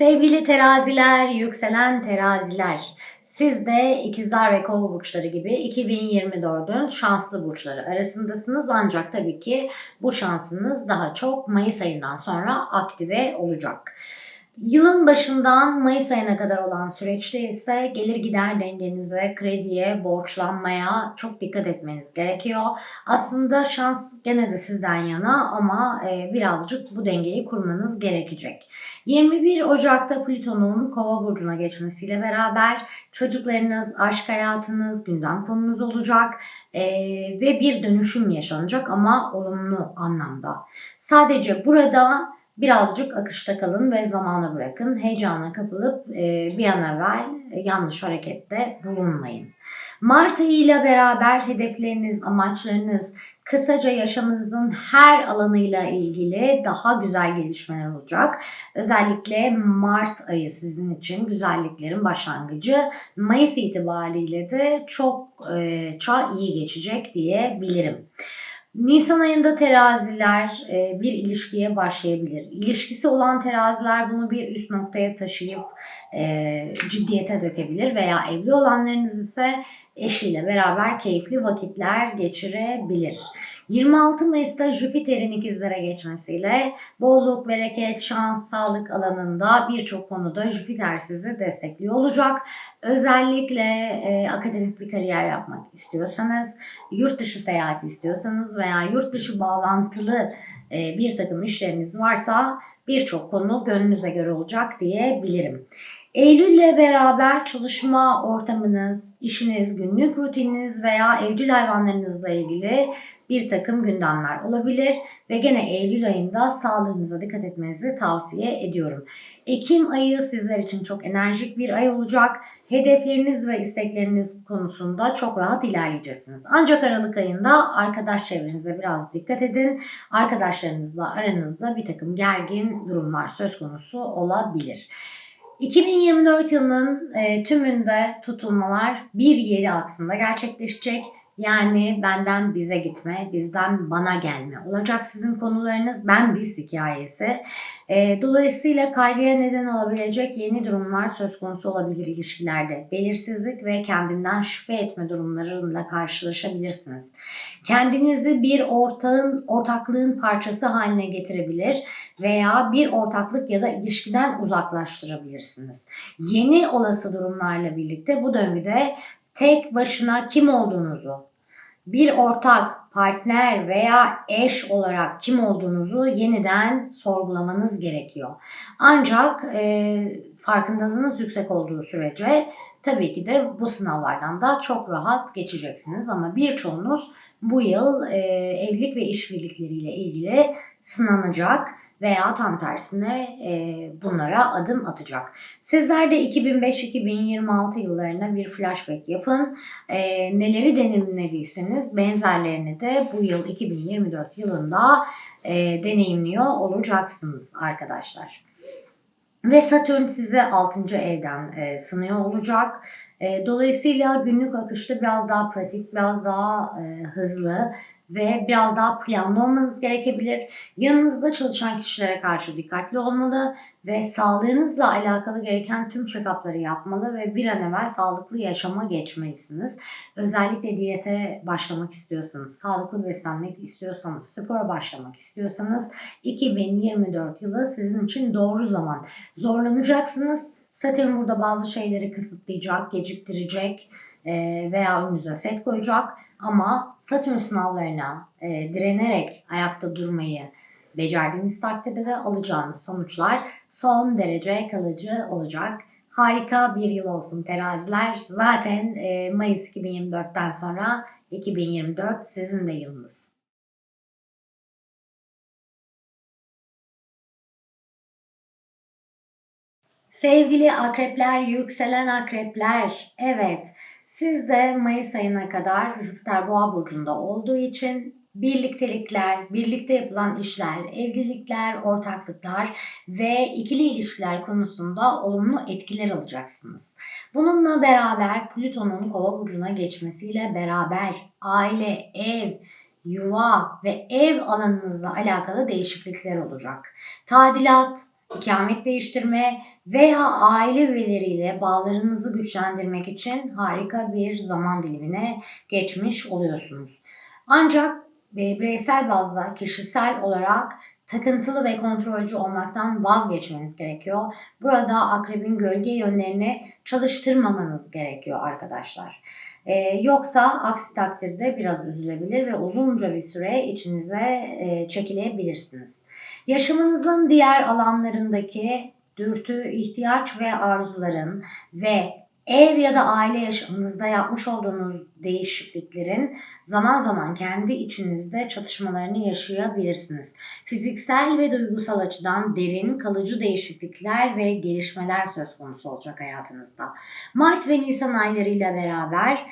Sevgili teraziler, yükselen teraziler. Siz de ikizler ve kova burçları gibi 2024'ün şanslı burçları arasındasınız. Ancak tabii ki bu şansınız daha çok Mayıs ayından sonra aktive olacak. Yılın başından Mayıs ayına kadar olan süreçte ise gelir gider dengenize, krediye, borçlanmaya çok dikkat etmeniz gerekiyor. Aslında şans gene de sizden yana ama e, birazcık bu dengeyi kurmanız gerekecek. 21 Ocak'ta Plüton'un Kova burcuna geçmesiyle beraber çocuklarınız, aşk hayatınız, gündem konunuz olacak e, ve bir dönüşüm yaşanacak ama olumlu anlamda. Sadece burada birazcık akışta kalın ve zamana bırakın. Heyecana kapılıp e, bir an evvel yanlış harekette bulunmayın. Mart ayı ile beraber hedefleriniz, amaçlarınız, kısaca yaşamınızın her alanıyla ilgili daha güzel gelişmeler olacak. Özellikle Mart ayı sizin için güzelliklerin başlangıcı. Mayıs itibariyle de çok e, çok iyi geçecek diyebilirim. Nisan ayında teraziler e, bir ilişkiye başlayabilir. İlişkisi olan teraziler bunu bir üst noktaya taşıyıp e, ciddiyete dökebilir veya evli olanlarınız ise eşiyle beraber keyifli vakitler geçirebilir. 26 Mayıs'ta Jüpiter'in ikizlere geçmesiyle bolluk, bereket, şans, sağlık alanında birçok konuda Jüpiter sizi destekliyor olacak. Özellikle e, akademik bir kariyer yapmak istiyorsanız, yurt dışı seyahati istiyorsanız veya yurt dışı bağlantılı bir takım işleriniz varsa birçok konu gönlünüze göre olacak diyebilirim. Eylül'le beraber çalışma ortamınız, işiniz, günlük rutininiz veya evcil hayvanlarınızla ilgili bir takım gündemler olabilir ve gene Eylül ayında sağlığınıza dikkat etmenizi tavsiye ediyorum. Ekim ayı sizler için çok enerjik bir ay olacak. Hedefleriniz ve istekleriniz konusunda çok rahat ilerleyeceksiniz. Ancak Aralık ayında arkadaş çevrenize biraz dikkat edin. Arkadaşlarınızla aranızda bir takım gergin durumlar söz konusu olabilir. 2024 yılının e, tümünde tutulmalar 1-7 aksında gerçekleşecek. Yani benden bize gitme, bizden bana gelme. Olacak sizin konularınız ben biz hikayesi. E, dolayısıyla kaygıya neden olabilecek yeni durumlar söz konusu olabilir ilişkilerde. Belirsizlik ve kendinden şüphe etme durumlarıyla karşılaşabilirsiniz. Kendinizi bir ortağın, ortaklığın parçası haline getirebilir veya bir ortaklık ya da ilişkiden uzaklaştırabilirsiniz. Yeni olası durumlarla birlikte bu döngüde tek başına kim olduğunuzu, bir ortak, partner veya eş olarak kim olduğunuzu yeniden sorgulamanız gerekiyor. Ancak e, farkındalığınız yüksek olduğu sürece tabii ki de bu sınavlardan da çok rahat geçeceksiniz. Ama birçoğunuz bu yıl e, evlilik ve işbirlikleriyle ilgili sınanacak veya tam tersine e, bunlara adım atacak. Sizler de 2005-2026 yıllarına bir flashback yapın. E, neleri deneyimlediyseniz benzerlerini de bu yıl 2024 yılında e, deneyimliyor olacaksınız arkadaşlar. Ve Satürn size 6. evden e, sınıyor olacak. E, dolayısıyla günlük akışta biraz daha pratik, biraz daha e, hızlı ve biraz daha planlı olmanız gerekebilir. Yanınızda çalışan kişilere karşı dikkatli olmalı ve sağlığınızla alakalı gereken tüm check-up'ları yapmalı ve bir an evvel sağlıklı yaşama geçmelisiniz. Özellikle diyete başlamak istiyorsanız, sağlıklı beslenmek istiyorsanız, spora başlamak istiyorsanız 2024 yılı sizin için doğru zaman. Zorlanacaksınız. Satürn burada bazı şeyleri kısıtlayacak, geciktirecek veya önünüze set koyacak ama Satürn sınavlarına e, direnerek ayakta durmayı becerdiğiniz takdirde de alacağınız sonuçlar son derece kalıcı olacak. Harika bir yıl olsun teraziler. Zaten e, Mayıs 2024'ten sonra 2024 sizin de yılınız. Sevgili akrepler, yükselen akrepler. Evet, siz de Mayıs ayına kadar Jüpiter Boğa burcunda olduğu için birliktelikler, birlikte yapılan işler, evlilikler, ortaklıklar ve ikili ilişkiler konusunda olumlu etkiler alacaksınız. Bununla beraber Plüton'un Kova burcuna geçmesiyle beraber aile, ev, yuva ve ev alanınızla alakalı değişiklikler olacak. Tadilat, ikamet değiştirme veya aile üyeleriyle bağlarınızı güçlendirmek için harika bir zaman dilimine geçmiş oluyorsunuz. Ancak e, bireysel bazda kişisel olarak takıntılı ve kontrolcü olmaktan vazgeçmeniz gerekiyor. Burada akrebin gölge yönlerini çalıştırmamanız gerekiyor arkadaşlar. Ee, yoksa aksi takdirde biraz üzülebilir ve uzunca bir süre içinize e, çekilebilirsiniz. Yaşamınızın diğer alanlarındaki dürtü, ihtiyaç ve arzuların ve ev ya da aile yaşamınızda yapmış olduğunuz değişikliklerin zaman zaman kendi içinizde çatışmalarını yaşayabilirsiniz. Fiziksel ve duygusal açıdan derin, kalıcı değişiklikler ve gelişmeler söz konusu olacak hayatınızda. Mart ve Nisan aylarıyla beraber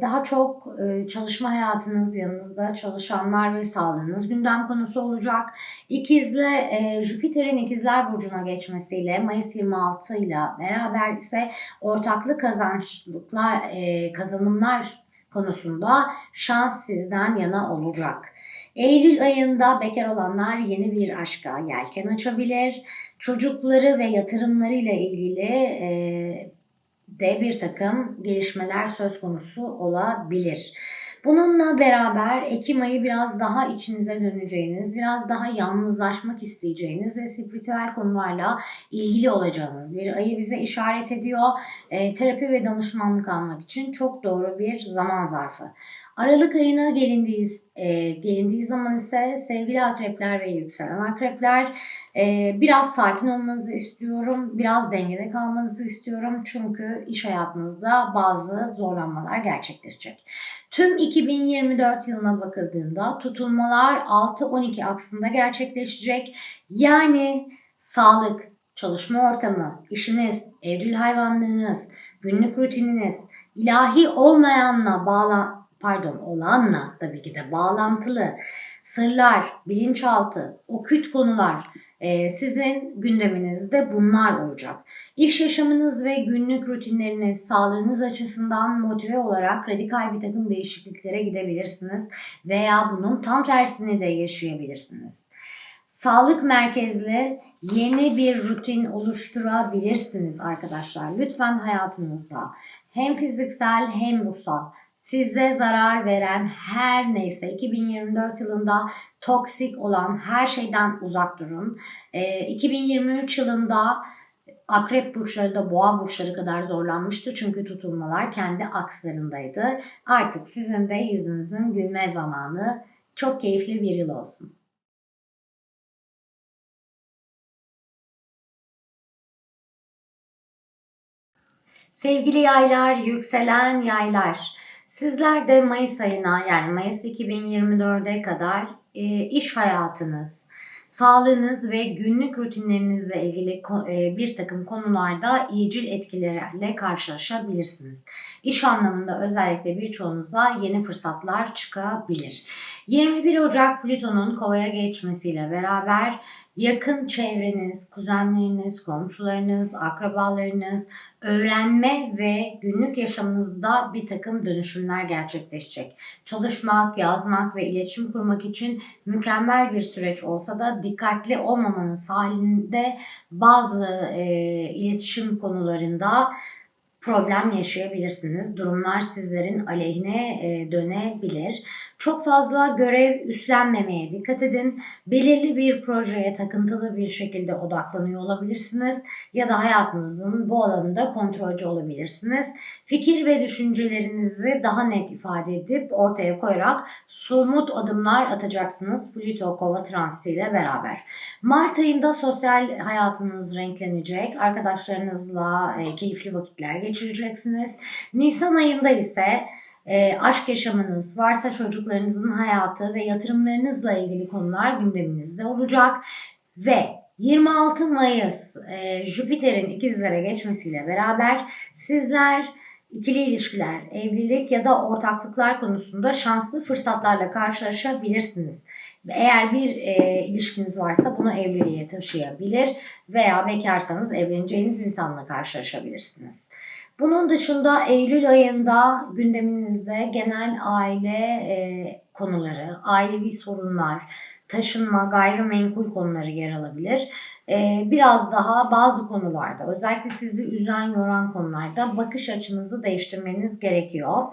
daha çok e, çalışma hayatınız, yanınızda çalışanlar ve sağlığınız gündem konusu olacak. İkizler, e, Jüpiter'in ikizler burcuna geçmesiyle Mayıs 26 ile beraber ise ortaklı kazançlıklar, e, kazanımlar konusunda şans sizden yana olacak. Eylül ayında bekar olanlar yeni bir aşka yelken açabilir. Çocukları ve yatırımlarıyla ilgili e, de bir takım gelişmeler söz konusu olabilir. Bununla beraber Ekim ayı biraz daha içinize döneceğiniz, biraz daha yalnızlaşmak isteyeceğiniz ve spiritüel konularla ilgili olacağınız bir ayı bize işaret ediyor. E, terapi ve danışmanlık almak için çok doğru bir zaman zarfı. Aralık ayına gelindiği, e, gelindiği zaman ise sevgili akrepler ve yükselen akrepler e, biraz sakin olmanızı istiyorum. Biraz dengede kalmanızı istiyorum. Çünkü iş hayatınızda bazı zorlanmalar gerçekleşecek. Tüm 2024 yılına bakıldığında tutulmalar 6-12 aksında gerçekleşecek. Yani sağlık, çalışma ortamı, işiniz, evcil hayvanlarınız, günlük rutininiz, ilahi olmayanla bağlan pardon olanla tabii ki de bağlantılı sırlar, bilinçaltı, okült konular e, sizin gündeminizde bunlar olacak. İş yaşamınız ve günlük rutinleriniz, sağlığınız açısından motive olarak radikal bir takım değişikliklere gidebilirsiniz veya bunun tam tersini de yaşayabilirsiniz. Sağlık merkezli yeni bir rutin oluşturabilirsiniz arkadaşlar. Lütfen hayatınızda hem fiziksel hem ruhsal size zarar veren her neyse 2024 yılında toksik olan her şeyden uzak durun. E, ee, 2023 yılında akrep burçları da boğa burçları kadar zorlanmıştı çünkü tutulmalar kendi akslarındaydı. Artık sizin de yüzünüzün gülme zamanı. Çok keyifli bir yıl olsun. Sevgili yaylar, yükselen yaylar. Sizler de Mayıs ayına yani Mayıs 2024'e kadar e, iş hayatınız, sağlığınız ve günlük rutinlerinizle ilgili e, bir takım konularda iyicil etkilerle karşılaşabilirsiniz. İş anlamında özellikle birçoğunuza yeni fırsatlar çıkabilir. 21 Ocak Plüton'un kovaya geçmesiyle beraber yakın çevreniz, kuzenleriniz, komşularınız, akrabalarınız, öğrenme ve günlük yaşamınızda bir takım dönüşümler gerçekleşecek. Çalışmak, yazmak ve iletişim kurmak için mükemmel bir süreç olsa da dikkatli olmamanız halinde bazı e, iletişim konularında problem yaşayabilirsiniz. Durumlar sizlerin aleyhine e, dönebilir. Çok fazla görev üstlenmemeye dikkat edin. Belirli bir projeye takıntılı bir şekilde odaklanıyor olabilirsiniz ya da hayatınızın bu alanında kontrolcü olabilirsiniz. Fikir ve düşüncelerinizi daha net ifade edip ortaya koyarak somut adımlar atacaksınız Plüto Kova Transi ile beraber. Mart ayında sosyal hayatınız renklenecek. Arkadaşlarınızla e, keyifli vakitler geçireceksiniz. Nisan ayında ise e, aşk yaşamınız, varsa çocuklarınızın hayatı ve yatırımlarınızla ilgili konular gündeminizde olacak. Ve 26 Mayıs e, Jüpiter'in ikizlere geçmesiyle beraber sizler ikili ilişkiler, evlilik ya da ortaklıklar konusunda şanslı fırsatlarla karşılaşabilirsiniz. Eğer bir e, ilişkiniz varsa bunu evliliğe taşıyabilir veya bekarsanız evleneceğiniz insanla karşılaşabilirsiniz. Bunun dışında Eylül ayında gündeminizde genel aile e, konuları, ailevi sorunlar, taşınma, gayrimenkul konuları yer alabilir. Ee, biraz daha bazı konularda özellikle sizi üzen, yoran konularda bakış açınızı değiştirmeniz gerekiyor.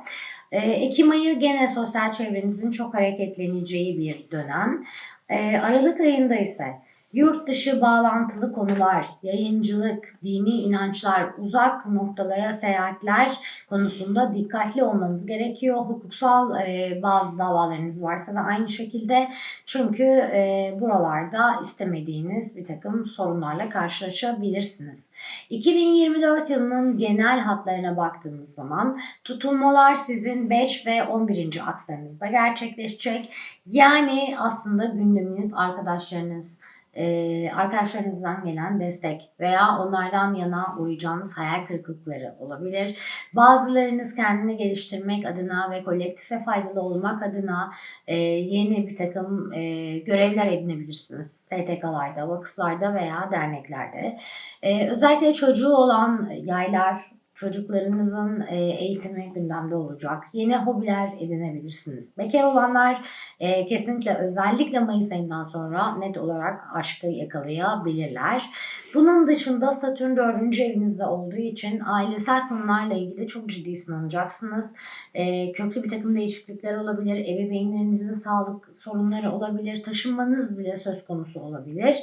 Ee, Ekim ayı gene sosyal çevrenizin çok hareketleneceği bir dönem. Ee, Aralık ayında ise Yurt dışı bağlantılı konular, yayıncılık, dini inançlar, uzak noktalara seyahatler konusunda dikkatli olmanız gerekiyor. Hukuksal e, bazı davalarınız varsa da aynı şekilde çünkü e, buralarda istemediğiniz bir takım sorunlarla karşılaşabilirsiniz. 2024 yılının genel hatlarına baktığımız zaman tutulmalar sizin 5 ve 11. akslarınızda gerçekleşecek. Yani aslında gündeminiz arkadaşlarınız, e, arkadaşlarınızdan gelen destek veya onlardan yana uğrayacağınız hayal kırıklıkları olabilir. Bazılarınız kendini geliştirmek adına ve kolektife faydalı olmak adına e, yeni bir takım e, görevler edinebilirsiniz. STK'larda, vakıflarda veya derneklerde. E, özellikle çocuğu olan yaylar, Çocuklarınızın e, eğitimi gündemde olacak. Yeni hobiler edinebilirsiniz. Bekar olanlar e, kesinlikle özellikle Mayıs ayından sonra net olarak aşkı yakalayabilirler. Bunun dışında Satürn 4. evinizde olduğu için ailesel konularla ilgili çok ciddi sınanacaksınız. E, köklü bir takım değişiklikler olabilir. Ebeveynlerinizin sağlık sorunları olabilir. Taşınmanız bile söz konusu olabilir.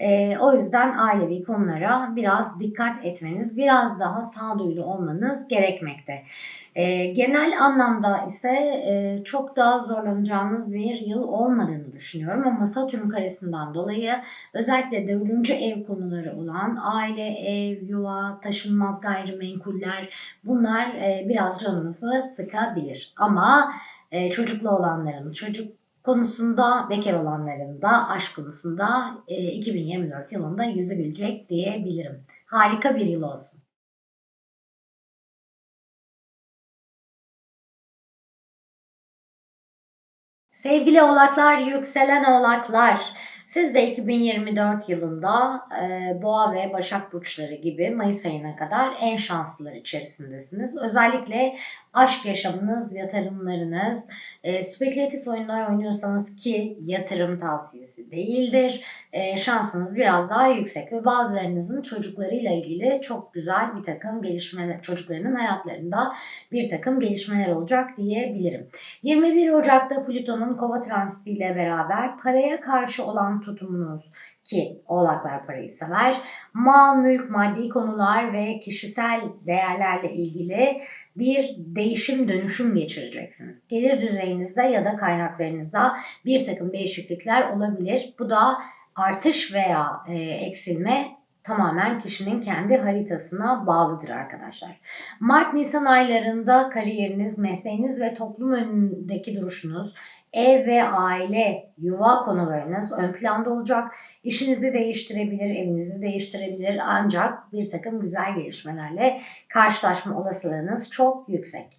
E, o yüzden ailevi konulara biraz dikkat etmeniz, biraz daha sağduyulu olmanız gerekmekte. E, genel anlamda ise e, çok daha zorlanacağınız bir yıl olmadığını düşünüyorum ama Satürn karesinden dolayı özellikle dördüncü ev konuları olan aile, ev, yuva, taşınmaz gayrimenkuller bunlar e, biraz canınızı sıkabilir. Ama e, çocuklu olanların, çocuk konusunda bekar olanların da aşk konusunda e, 2024 yılında yüzü gülecek diyebilirim. Harika bir yıl olsun. Sevgili oğlaklar, yükselen oğlaklar, siz de 2024 yılında e, Boğa ve Başak Burçları gibi Mayıs ayına kadar en şanslılar içerisindesiniz. Özellikle aşk yaşamınız, yatırımlarınız, e, spekülatif oyunlar oynuyorsanız ki yatırım tavsiyesi değildir. E, şansınız biraz daha yüksek ve bazılarınızın çocuklarıyla ilgili çok güzel bir takım gelişmeler, çocuklarının hayatlarında bir takım gelişmeler olacak diyebilirim. 21 Ocak'ta Plüton'un Kova transitiyle beraber paraya karşı olan tutumunuz ki oğlaklar parayı sever. Mal, mülk, maddi konular ve kişisel değerlerle ilgili bir değişim dönüşüm geçireceksiniz. Gelir düzeyinizde ya da kaynaklarınızda bir takım değişiklikler olabilir. Bu da artış veya e, eksilme tamamen kişinin kendi haritasına bağlıdır arkadaşlar. Mart-Nisan aylarında kariyeriniz, mesleğiniz ve toplum önündeki duruşunuz ev ve aile, yuva konularınız ön planda olacak. İşinizi değiştirebilir, evinizi değiştirebilir ancak bir takım güzel gelişmelerle karşılaşma olasılığınız çok yüksek.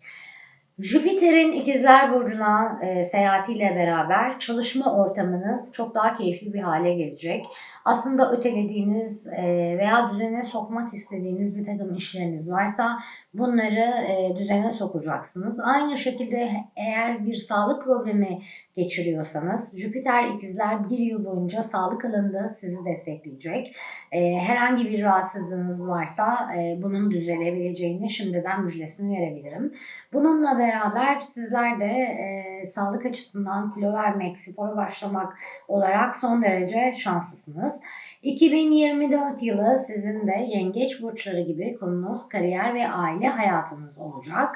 Jüpiter'in ikizler burcuna e, seyahatiyle beraber çalışma ortamınız çok daha keyifli bir hale gelecek. Aslında ötelediğiniz e, veya düzene sokmak istediğiniz bir takım işleriniz varsa bunları e, düzene sokacaksınız. Aynı şekilde eğer bir sağlık problemi geçiriyorsanız Jüpiter ikizler bir yıl boyunca sağlık alanında sizi destekleyecek. E, herhangi bir rahatsızlığınız varsa e, bunun düzelebileceğini şimdiden müjdesini verebilirim. Bununla beraber sizler de e, sağlık açısından kilo vermek, spora başlamak olarak son derece şanslısınız. 2024 yılı sizin de yengeç burçları gibi konunuz kariyer ve aile hayatınız olacak.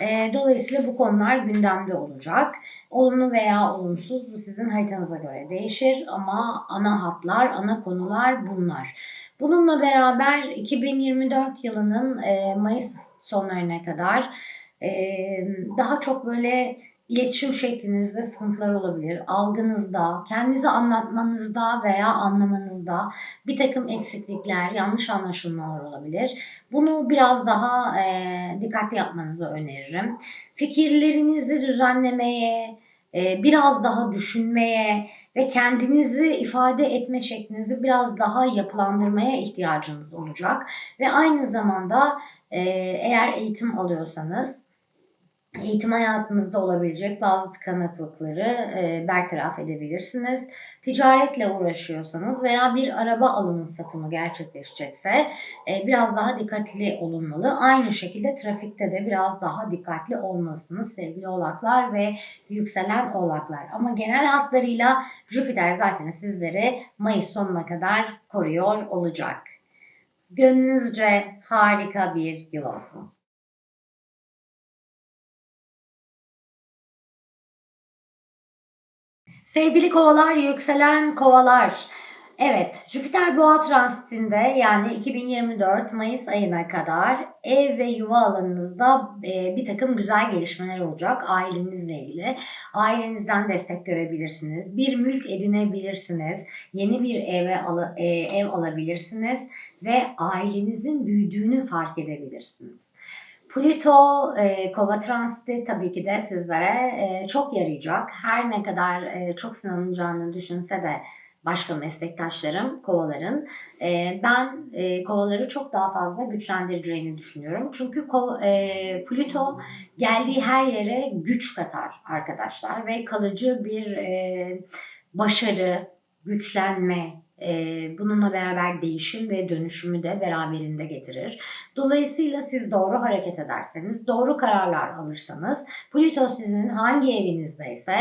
E, dolayısıyla bu konular gündemde olacak. Olumlu veya olumsuz bu sizin haritanıza göre değişir ama ana hatlar, ana konular bunlar. Bununla beraber 2024 yılının e, Mayıs sonlarına kadar e, daha çok böyle iletişim şeklinizde sıkıntılar olabilir. Algınızda, kendinizi anlatmanızda veya anlamanızda bir takım eksiklikler, yanlış anlaşılmalar olabilir. Bunu biraz daha e, dikkatli yapmanızı öneririm. Fikirlerinizi düzenlemeye, e, biraz daha düşünmeye ve kendinizi ifade etme şeklinizi biraz daha yapılandırmaya ihtiyacınız olacak. Ve aynı zamanda e, eğer eğitim alıyorsanız eğitim hayatınızda olabilecek bazı tıkanıklıkları e, bertaraf edebilirsiniz. Ticaretle uğraşıyorsanız veya bir araba alımı satımı gerçekleşecekse e, biraz daha dikkatli olunmalı. Aynı şekilde trafikte de biraz daha dikkatli olmalısınız sevgili oğlaklar ve yükselen oğlaklar. Ama genel hatlarıyla Jüpiter zaten sizleri Mayıs sonuna kadar koruyor olacak. Gönlünüzce harika bir yıl olsun. Sevgili kovalar, yükselen kovalar. Evet, Jüpiter Boğa transitinde yani 2024 Mayıs ayına kadar ev ve yuva alanınızda e, bir takım güzel gelişmeler olacak ailenizle ilgili. Ailenizden destek görebilirsiniz. Bir mülk edinebilirsiniz. Yeni bir eve e, ev alabilirsiniz ve ailenizin büyüdüğünü fark edebilirsiniz. Plüto e, kova transiti tabii ki de sizlere e, çok yarayacak. Her ne kadar e, çok sınanacağını düşünse de başka meslektaşlarım kovaların e, ben e, kovaları çok daha fazla güçlendireceğini düşünüyorum. Çünkü ko, e, Plüto geldiği her yere güç katar arkadaşlar ve kalıcı bir e, başarı, güçlenme, bununla beraber değişim ve dönüşümü de beraberinde getirir. Dolayısıyla siz doğru hareket ederseniz, doğru kararlar alırsanız, Plüto sizin hangi evinizdeyse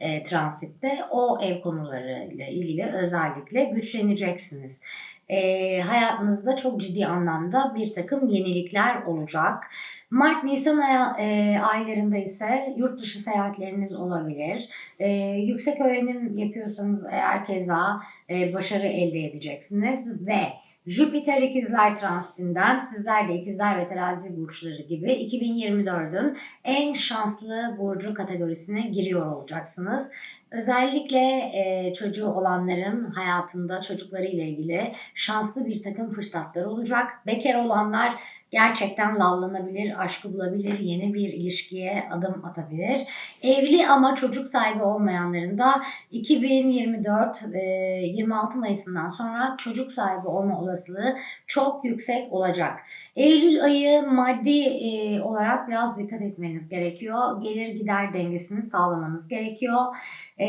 e, transitte o ev konularıyla ilgili özellikle güçleneceksiniz e, hayatınızda çok ciddi anlamda bir takım yenilikler olacak. Mart-Nisan e, aylarında ise yurt dışı seyahatleriniz olabilir. E, yüksek öğrenim yapıyorsanız eğer keza e, başarı elde edeceksiniz ve Jüpiter ikizler transitinden sizler de ikizler ve terazi burçları gibi 2024'ün en şanslı burcu kategorisine giriyor olacaksınız. Özellikle e, çocuğu olanların hayatında çocuklarıyla ilgili şanslı bir takım fırsatlar olacak. Bekar olanlar gerçekten lavlanabilir, aşkı bulabilir, yeni bir ilişkiye adım atabilir. Evli ama çocuk sahibi olmayanların da 2024 26 Mayıs'ından sonra çocuk sahibi olma olasılığı çok yüksek olacak. Eylül ayı maddi e, olarak biraz dikkat etmeniz gerekiyor. Gelir gider dengesini sağlamanız gerekiyor. E,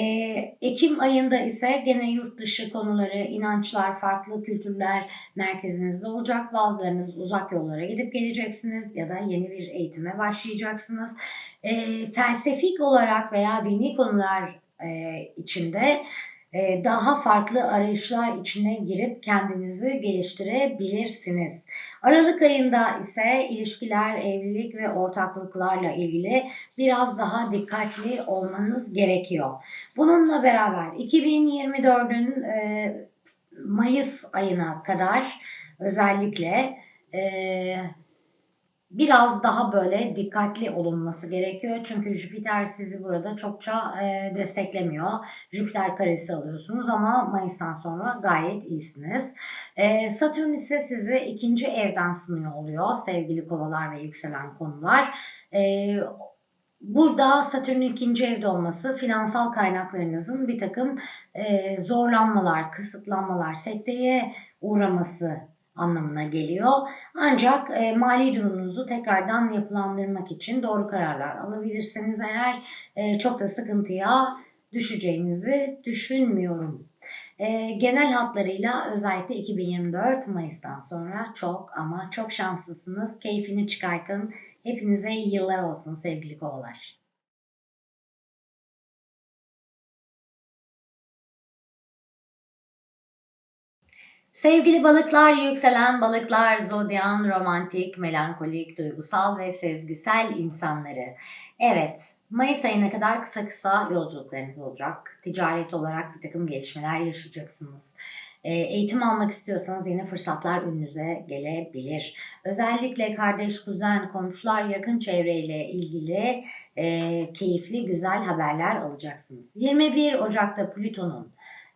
Ekim ayında ise gene yurt dışı konuları, inançlar, farklı kültürler merkezinizde olacak. Bazılarınız uzak yollara gidip geleceksiniz ya da yeni bir eğitime başlayacaksınız. E, felsefik olarak veya dini konular e, içinde daha farklı arayışlar içine girip kendinizi geliştirebilirsiniz. Aralık ayında ise ilişkiler, evlilik ve ortaklıklarla ilgili biraz daha dikkatli olmanız gerekiyor. Bununla beraber 2024'ün e, Mayıs ayına kadar özellikle e, biraz daha böyle dikkatli olunması gerekiyor. Çünkü Jüpiter sizi burada çokça e, desteklemiyor. Jüpiter karesi alıyorsunuz ama Mayıs'tan sonra gayet iyisiniz. E, Satürn ise sizi ikinci evden sınıyor oluyor sevgili kovalar ve yükselen konular. E, Burada Satürn'ün ikinci evde olması finansal kaynaklarınızın bir takım e, zorlanmalar, kısıtlanmalar, sekteye uğraması anlamına geliyor. Ancak e, mali durumunuzu tekrardan yapılandırmak için doğru kararlar alabilirseniz eğer e, çok da sıkıntıya düşeceğinizi düşünmüyorum. E, genel hatlarıyla özellikle 2024 Mayıs'tan sonra çok ama çok şanslısınız. Keyfini çıkartın. Hepinize iyi yıllar olsun sevgili kovalar. Sevgili balıklar, yükselen balıklar, zodyan, romantik, melankolik, duygusal ve sezgisel insanları. Evet, Mayıs ayına kadar kısa kısa yolculuklarınız olacak. Ticaret olarak bir takım gelişmeler yaşayacaksınız. E, eğitim almak istiyorsanız yine fırsatlar önünüze gelebilir. Özellikle kardeş, kuzen, komşular, yakın çevreyle ilgili e, keyifli, güzel haberler alacaksınız. 21 Ocak'ta Plüton'un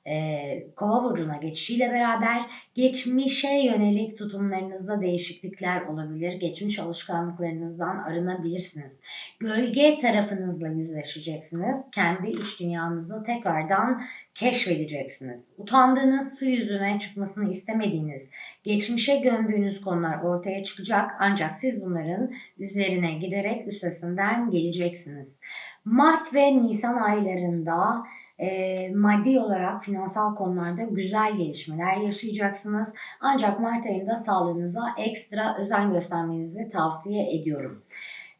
e, kova burcuna geçişiyle beraber geçmişe yönelik tutumlarınızda değişiklikler olabilir. Geçmiş alışkanlıklarınızdan arınabilirsiniz. Gölge tarafınızla yüzleşeceksiniz. Kendi iç dünyanızı tekrardan keşfedeceksiniz. Utandığınız, su yüzüne çıkmasını istemediğiniz, geçmişe gömdüğünüz konular ortaya çıkacak ancak siz bunların üzerine giderek üstesinden geleceksiniz. Mart ve Nisan aylarında e, maddi olarak finansal konularda güzel gelişmeler yaşayacaksınız. Ancak Mart ayında sağlığınıza ekstra özen göstermenizi tavsiye ediyorum.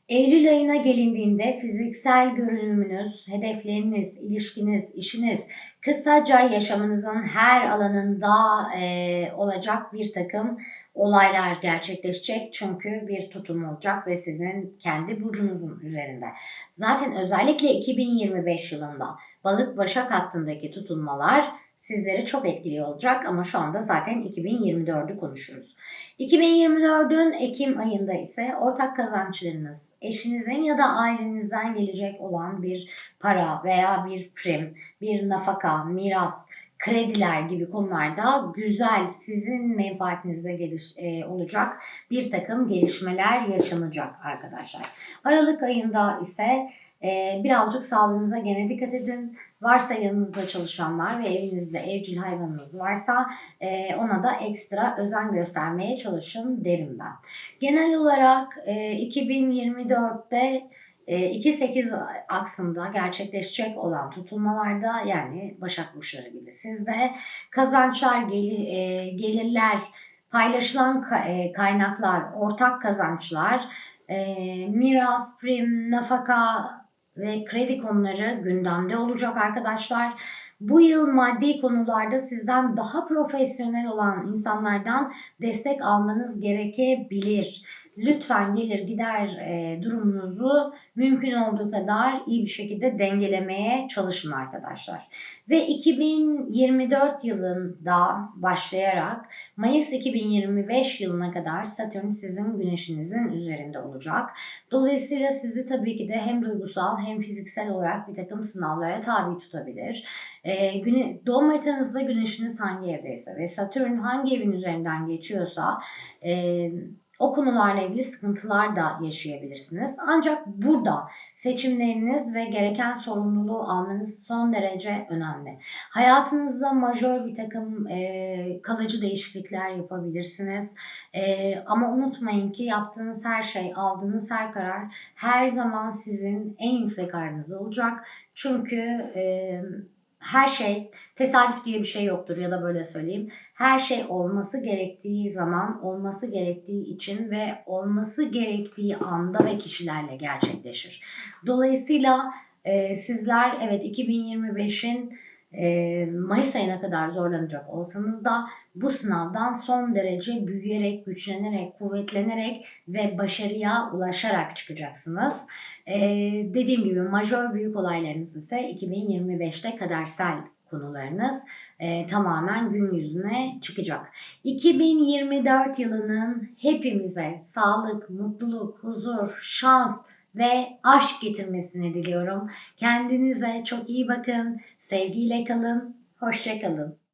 Eylül ayına gelindiğinde fiziksel görünümünüz, hedefleriniz, ilişkiniz, işiniz, kısaca yaşamınızın her alanında e, olacak bir takım olaylar gerçekleşecek. Çünkü bir tutum olacak ve sizin kendi burcunuzun üzerinde. Zaten özellikle 2025 yılında balık başak hattındaki tutulmalar sizleri çok etkili olacak ama şu anda zaten 2024'ü konuşuyoruz. 2024'ün Ekim ayında ise ortak kazançlarınız, eşinizin ya da ailenizden gelecek olan bir para veya bir prim, bir nafaka, miras, krediler gibi konularda güzel sizin menfaatinize geliş, e, olacak bir takım gelişmeler yaşanacak arkadaşlar. Aralık ayında ise e, birazcık sağlığınıza gene dikkat edin. Varsa yanınızda çalışanlar ve evinizde evcil hayvanınız varsa e, ona da ekstra özen göstermeye çalışın derim ben. Genel olarak e, 2024'te 2-8 aksında gerçekleşecek olan tutulmalarda yani Başak Burçları gibi sizde kazançlar, gelir, gelirler, paylaşılan kaynaklar, ortak kazançlar, miras, prim, nafaka ve kredi konuları gündemde olacak arkadaşlar. Bu yıl maddi konularda sizden daha profesyonel olan insanlardan destek almanız gerekebilir. Lütfen gelir gider e, durumunuzu mümkün olduğu kadar iyi bir şekilde dengelemeye çalışın arkadaşlar. Ve 2024 yılında başlayarak Mayıs 2025 yılına kadar Satürn sizin güneşinizin üzerinde olacak. Dolayısıyla sizi tabii ki de hem duygusal hem fiziksel olarak bir takım sınavlara tabi tutabilir. E, güne, doğum haritanızda güneşiniz hangi evdeyse ve Satürn hangi evin üzerinden geçiyorsa e, o konularla ilgili sıkıntılar da yaşayabilirsiniz. Ancak burada seçimleriniz ve gereken sorumluluğu almanız son derece önemli. Hayatınızda majör bir takım e, kalıcı değişiklikler yapabilirsiniz. E, ama unutmayın ki yaptığınız her şey, aldığınız her karar her zaman sizin en yüksek ayrınız olacak. Çünkü e, her şey tesadüf diye bir şey yoktur ya da böyle söyleyeyim. Her şey olması gerektiği zaman, olması gerektiği için ve olması gerektiği anda ve kişilerle gerçekleşir. Dolayısıyla e, sizler evet 2025'in e, Mayıs ayına kadar zorlanacak olsanız da bu sınavdan son derece büyüyerek, güçlenerek, kuvvetlenerek ve başarıya ulaşarak çıkacaksınız. Dediğim gibi majör büyük olaylarınız ise 2025'te kadersel konularınız e, tamamen gün yüzüne çıkacak. 2024 yılının hepimize sağlık, mutluluk, huzur, şans, ve aşk getirmesini diliyorum. Kendinize çok iyi bakın, sevgiyle kalın, hoşçakalın.